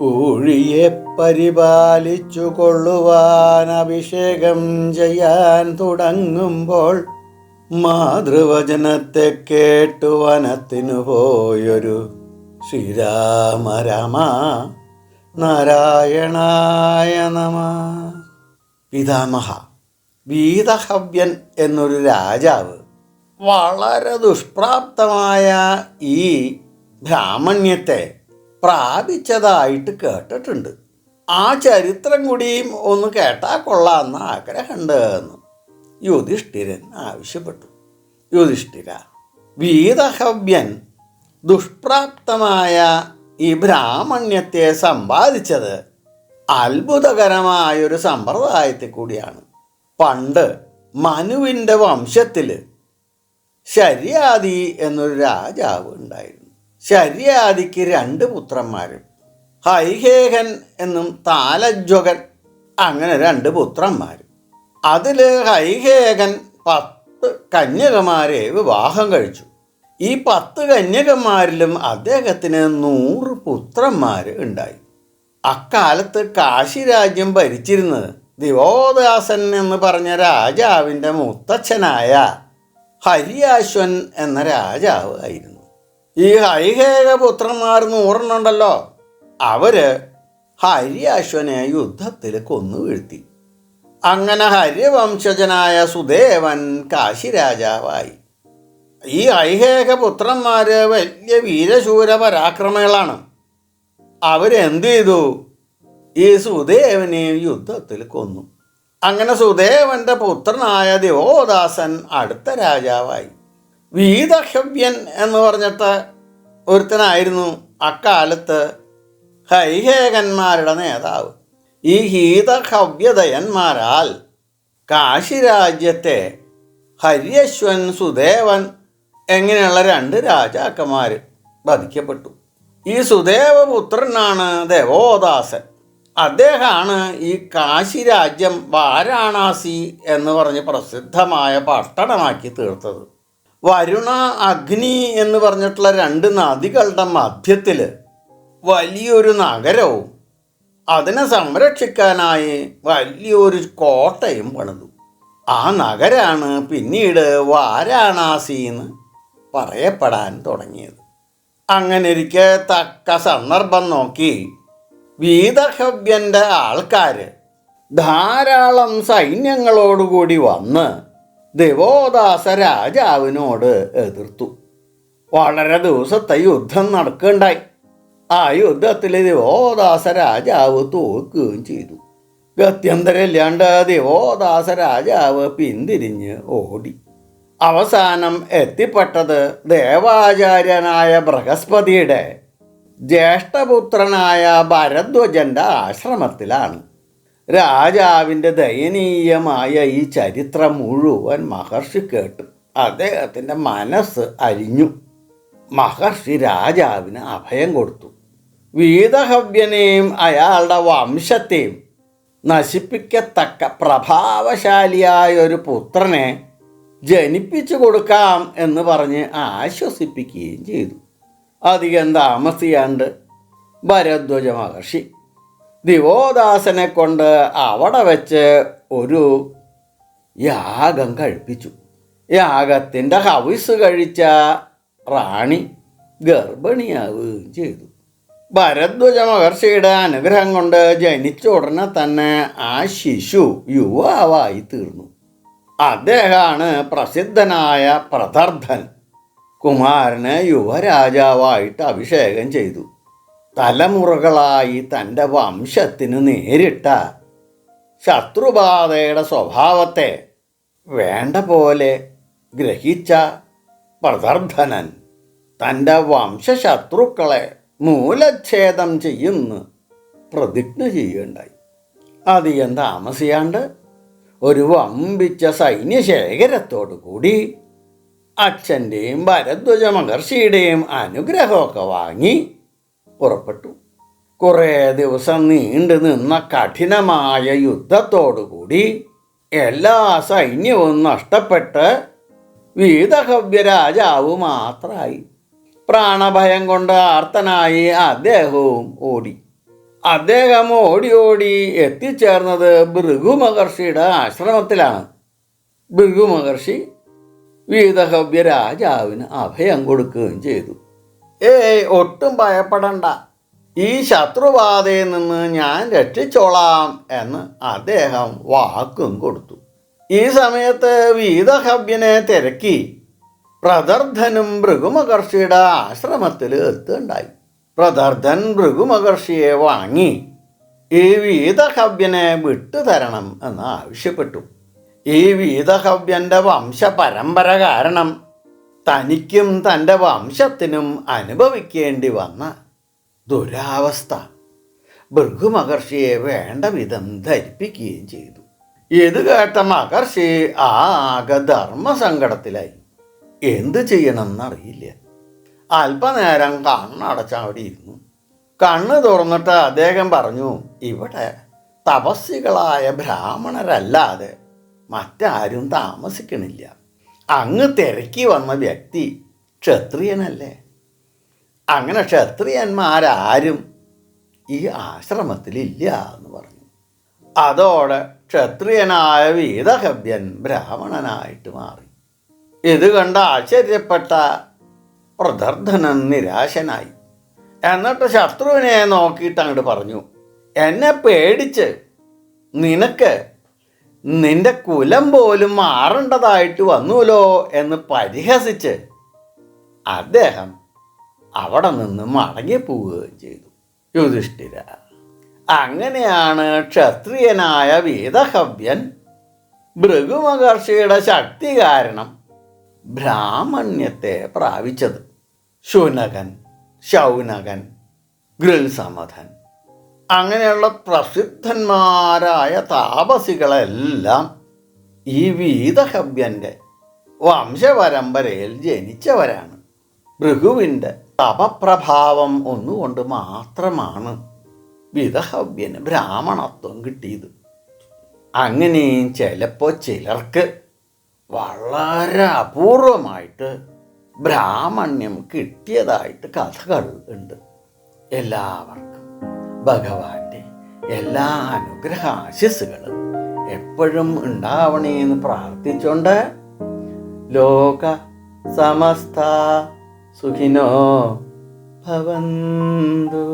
ഊഴിയെ പരിപാലിച്ചു കൊള്ളുവാൻ അഭിഷേകം ചെയ്യാൻ തുടങ്ങുമ്പോൾ മാതൃവചനത്തെ കേട്ടു വനത്തിനു പോയൊരു ശ്രീരാമ രാമ നാരായണായ നമ. പിതാമഹ വീതഹവ്യൻ എന്നൊരു രാജാവ് വളരെ ദുഷ്പ്രാപ്തമായ ഈ ബ്രാഹ്മണ്യത്തെ പ്രാപിച്ചതായിട്ട് കേട്ടിട്ടുണ്ട്. ആ ചരിത്രം കൂടിയും ഒന്ന് കേട്ടാൽ കൊള്ളാമെന്ന് ആഗ്രഹമുണ്ട് എന്ന് യുധിഷ്ഠിരൻ ആവശ്യപ്പെട്ടു. യുധിഷ്ഠിര വീതഹവ്യൻ ദുഷ്പ്രാപ്തമായ ഈ ബ്രാഹ്മണ്യത്തെ സമ്പാദിച്ചത് അത്ഭുതകരമായൊരു സമ്പ്രദായത്തിൽ കൂടിയാണ്. പണ്ട് മനുവിന്റെ വംശത്തിൽ ശര്യാദി എന്നൊരു രാജാവ് ഉണ്ടായിരുന്നു. ശര്യാദിക്ക് രണ്ട് പുത്രന്മാരും. ഹൈഹേഹൻ എന്നും താലജ്വകൻ അങ്ങനെ രണ്ട് പുത്രന്മാരും. അതിൽ ഹൈഹേകൻ പത്ത് കന്യകമാരെ വിവാഹം കഴിച്ചു. ഈ പത്ത് കന്യകന്മാരിലും അദ്ദേഹത്തിന് നൂറ് പുത്രന്മാർ ഉണ്ടായി. അക്കാലത്ത് കാശി രാജ്യം ഭരിച്ചിരുന്നത് ദിവോദാസൻ എന്ന് പറഞ്ഞ രാജാവിന്റെ മുത്തച്ഛനായ ഹരിയാശ്വൻ എന്ന രാജാവ് ആയിരുന്നു. ഈ ഹൈഹേക പുത്രന്മാർ നൂറെണ്ണുണ്ടല്ലോ അവർ ഹരിയാശ്വനെ യുദ്ധത്തിൽ കൊന്നു വീഴ്ത്തി. അങ്ങനെ ഹരിവംശജനായ സുദേവൻ കാശിരാജാവായി. ഈ ഐഹേക പുത്രന്മാര് വലിയ വീരശൂര പരാക്രമികളാണ്. അവരെന്ത് ചെയ്തു? ഈ സുദേവനെ യുദ്ധത്തിൽ കൊന്നു. അങ്ങനെ സുദേവന്റെ പുത്രനായ ദിവോദാസൻ അടുത്ത രാജാവായി. വീതഹവ്യൻ എന്ന് പറഞ്ഞിട്ട് ഒരുത്തനായിരുന്നു അക്കാലത്ത് ഹൈഹേകന്മാരുടെ നേതാവ്. ഈ ഹീതഹവ്യതയന്മാരാൽ കാശിരാജ്യത്തെ ഹര്യശ്വൻ സുദേവൻ എങ്ങനെയുള്ള രണ്ട് രാജാക്കന്മാർ വധിക്കപ്പെട്ടു. ഈ സുദേവപുത്രനാണ് ദേവോദാസൻ. അദ്ദേഹമാണ് ഈ കാശി രാജ്യം വാരാണാസി എന്ന് പറഞ്ഞ് പ്രസിദ്ധമായ പട്ടണമാക്കി തീർത്തത്. വരുണ അഗ്നി എന്ന് പറഞ്ഞിട്ടുള്ള രണ്ട് നദികളുടെ മധ്യത്തിൽ വലിയൊരു നഗരവും അതിനെ സംരക്ഷിക്കാനായി വലിയൊരു കോട്ടയും പണിതു. ആ നഗരമാണ് പിന്നീട് വാരാണാസി എന്ന് പറയപ്പെടാൻ തുടങ്ങിയത്. അങ്ങനെ ഇരിക്കെ തക്ക സന്ദർഭം നോക്കി വീതഹവ്യന്റെ ആൾക്കാർ ധാരാളം സൈന്യങ്ങളോടുകൂടി വന്ന് ദേവോദാസ രാജാവിനോട് എതിർത്തു. വളരെ ദിവസത്തെ യുദ്ധം നടക്കുകയുണ്ടായി. ആ യുദ്ധത്തിൽ ദേവോദാസ രാജാവ് തോൽക്കുകയും ചെയ്തു. ഗത്യന്തരമില്ലാണ്ട് ദേവോദാസ രാജാവ് പിന്തിരിഞ്ഞ് ഓടി. അവസാനം എത്തിപ്പെട്ടത് ദേവാചാര്യനായ ബൃഹസ്പതിയുടെ ജ്യേഷ്ഠപുത്രനായ ഭരദ്വജന്റെ ആശ്രമത്തിലാണ്. രാജാവിന്റെ ദയനീയമായ ഈ ചരിത്രം മുഴുവൻ മഹർഷി കേട്ടു. അദ്ദേഹത്തിന്റെ മനസ്സ് അരിഞ്ഞു. മഹർഷി രാജാവിന് അഭയം കൊടുത്തു. വീതഹവ്യനെയും അയാളുടെ വംശത്തെയും നശിപ്പിക്കത്തക്ക പ്രഭാവശാലിയായ ഒരു പുത്രനെ ജനിപ്പിച്ചു കൊടുക്കാം എന്ന് പറഞ്ഞ് ആശ്വസിപ്പിക്കുകയും ചെയ്തു. അധികം താമസിയാണ്ട് ഭരദ്വജ മഹർഷി ദിവോദാസനെ കൊണ്ട് അവിടെ വെച്ച് ഒരു യാഗം കഴിപ്പിച്ചു. യാഗത്തിന്റെ ഹവിസ് കഴിച്ച റാണി ഗർഭിണിയാവുകയും ചെയ്തു. ഭരദ്വജ മഹർഷിയുടെ അനുഗ്രഹം കൊണ്ട് ജനിച്ച ഉടനെ തന്നെ ആ ശിശു യുവാവായി തീർന്നു. അദ്ദേഹമാണ് പ്രസിദ്ധനായ പ്രതർദ്ധൻ കുമാരനെ യുവരാജാവായിട്ട് അഭിഷേകം ചെയ്തു. തലമുറകളായി തന്റെ വംശത്തിന് നേരിട്ട ശത്രുബാധയുടെ സ്വഭാവത്തെ വേണ്ട പോലെ ഗ്രഹിച്ച പ്രദർധനൻ തന്റെ വംശശത്രുക്കളെ മൂലച്ഛേദം ചെയ്യുന്നു പ്രതിജ്ഞ ചെയ്യുകയുണ്ടായി. അധികം താമസിയാണ്ട് ഒരു വമ്പിച്ച സൈന്യശേഖരത്തോടു കൂടി അച്ഛന്റെയും ഭരദ്വജ മഹർഷിയുടെയും അനുഗ്രഹമൊക്കെ വാങ്ങി പുറപ്പെട്ടു. കുറേ ദിവസം നീണ്ടു നിന്ന കഠിനമായ യുദ്ധത്തോടുകൂടി എല്ലാ സൈന്യവും നഷ്ടപ്പെട്ട് വീതഹവ്യ രാജാവ് മാത്രമായി പ്രാണഭയം കൊണ്ട് ആർത്തനായി അദ്ദേഹവും ഓടി. അദ്ദേഹം ഓടി ഓടി എത്തിച്ചേർന്നത് ഭൃഗു മഹർഷിയുടെ ആശ്രമത്തിലാണ്. ഭൃഗു മഹർഷി വീതഹവ്യ രാജാവിന് അഭയം കൊടുക്കുകയും ചെയ്തു. ഏയ് ഒട്ടും ഭയപ്പെടണ്ട. ഈ ശത്രുബാധയിൽ നിന്ന് ഞാൻ രക്ഷിച്ചോളാം എന്ന് അദ്ദേഹം വാക്കും കൊടുത്തു. ഈ സമയത്ത് വീതഹവ്യനെ തിരക്കി പ്രദർധനും ഭൃഗുമഹർഷിയുടെ ആശ്രമത്തിൽ എത്തുണ്ടായി. പ്രദർധൻ ഭൃഗുമഹർഷിയെ വാങ്ങി ഈ വീതഹവ്യനെ വിട്ടുതരണം എന്ന് ആവശ്യപ്പെട്ടു. ഈ വീതഹവ്യന്റെ വംശപരമ്പര കാരണം തനിക്കും തന്റെ വംശത്തിനും അനുഭവിക്കേണ്ടി വന്ന ദുരാവസ്ഥ. ഭൃഗുമഹർഷിയെ വേണ്ട വിധം ധരിപ്പിക്കുകയും ചെയ്തു. ഇത് കേട്ട മഹർഷി ആകെ ധർമ്മസങ്കടത്തിലായി. എന്ത് ചെയ്യണമെന്നറിയില്ല. അല്പനേരം കണ്ണടച്ച് അവിടെ ഇരുന്നു കണ്ണ് തുറന്നിട്ട് അദ്ദേഹം പറഞ്ഞു ഇവിടെ തപസ്സികളായ ബ്രാഹ്മണരല്ലാതെ മറ്റാരും താമസിക്കണില്ല. അങ്ങ് തിരക്കി വന്ന വ്യക്തി ക്ഷത്രിയനല്ലേ? അങ്ങനെ ക്ഷത്രിയന്മാരാരും ഈ ആശ്രമത്തിലില്ല എന്ന് പറഞ്ഞു. അതോടെ ക്ഷത്രിയനായ വീതഹവ്യൻ ബ്രാഹ്മണനായിട്ട് മാറി. ഇത് കണ്ട ആശ്ചര്യപ്പെട്ട പ്രദർധനൻ നിരാശനായി. എന്നിട്ട് ശത്രുവിനെ നോക്കിയിട്ട് അങ്ങോട്ട് പറഞ്ഞു എന്നെ പേടിച്ച് നിനക്ക് നിന്റെ കുലം പോലും മാറേണ്ടതായിട്ട് വന്നുല്ലോ എന്ന് പരിഹസിച്ച് അദ്ദേഹം അവിടെ നിന്ന് മടങ്ങിപ്പോവുകയും ചെയ്തു. യുധിഷ്ഠിര അങ്ങനെയാണ് ക്ഷത്രിയനായ വേദഹവ്യൻ ഭൃഗുമഹർഷിയുടെ ശക്തി കാരണം ബ്രാഹ്മണ്യത്തെ പ്രാപിച്ചത്. ശുനകൻ ശൗനകൻ ഗൃൽസമധൻ. അങ്ങനെയുള്ള പ്രസിദ്ധന്മാരായ താപസികളെല്ലാം ഈ വീതഹവ്യന്റെ വംശപരമ്പരയിൽ ജനിച്ചവരാണ്. ഭൃഗുവിന്റെ തപപ്രഭാവം ഒന്നുകൊണ്ട് മാത്രമാണ് വിതഹവ്യന് ബ്രാഹ്മണത്വം കിട്ടിയത്. അങ്ങനെയും ചിലപ്പോൾ ചിലർക്ക് വളരെ അപൂർവമായിട്ട് ബ്രാഹ്മണ്യം കിട്ടിയതായിട്ട് കഥകൾ ഉണ്ട്. എല്ലാവർക്കും ഭഗവാന്റെ എല്ലാ അനുഗ്രഹ ആശിസ്സുകളും എപ്പോഴും ഉണ്ടാവണേന്ന് പ്രാർത്ഥിച്ചുകൊണ്ട് ലോക സമസ്ത സുഖിനോ ഭവന്തു.